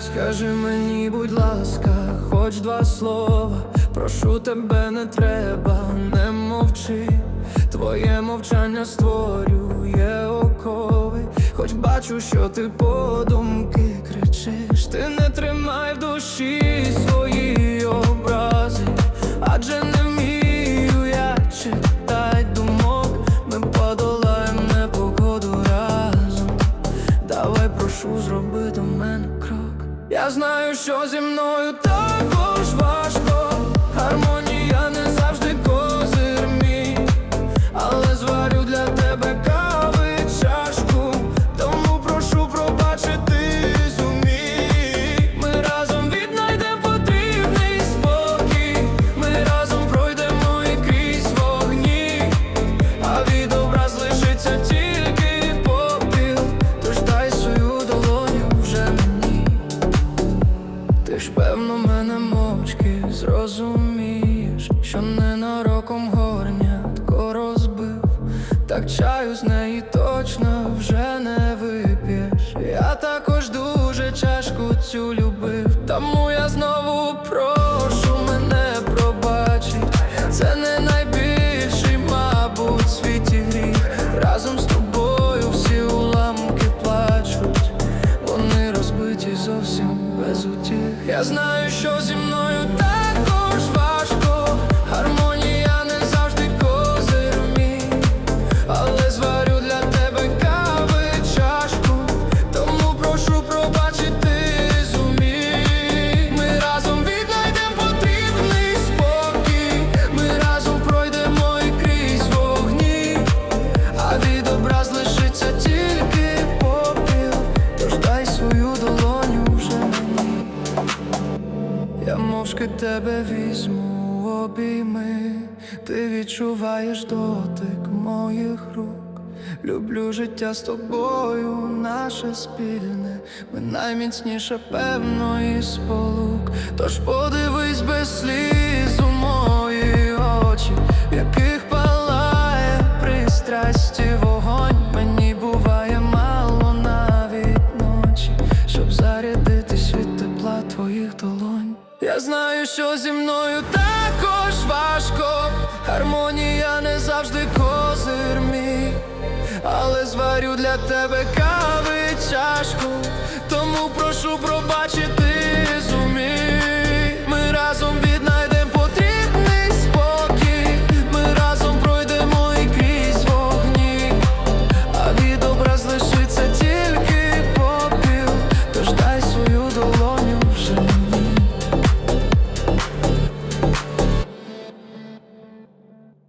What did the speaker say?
Скажи мені, будь ласка, хоч два слова. Прошу тебе, не треба, не мовчи. Твоє мовчання створює окови. Хоч бачу, що ти подумки кричиш. Ти не тримай в душі свої Я знаю, що зі мною також певно мене мовчки зрозумієш Що ненароком горнятко розбив. Так чаю з неї точно вже не вип'єш. Я також дуже чашку цю любив. Тому я тебе візьму обійми Ти відчуваєш дотик моїх рук Люблю життя з тобою, наше спільне, ми найміцніше певно і сполук. Тож подивись без сліз у мої очі, в яких палає пристрасті вогонь. Мені буває мало навіть ночі, щоб зарядитись від твоїх долонь. Я знаю, що зі мною також важко, гармонія не завжди козир мій. Але зварю для тебе кави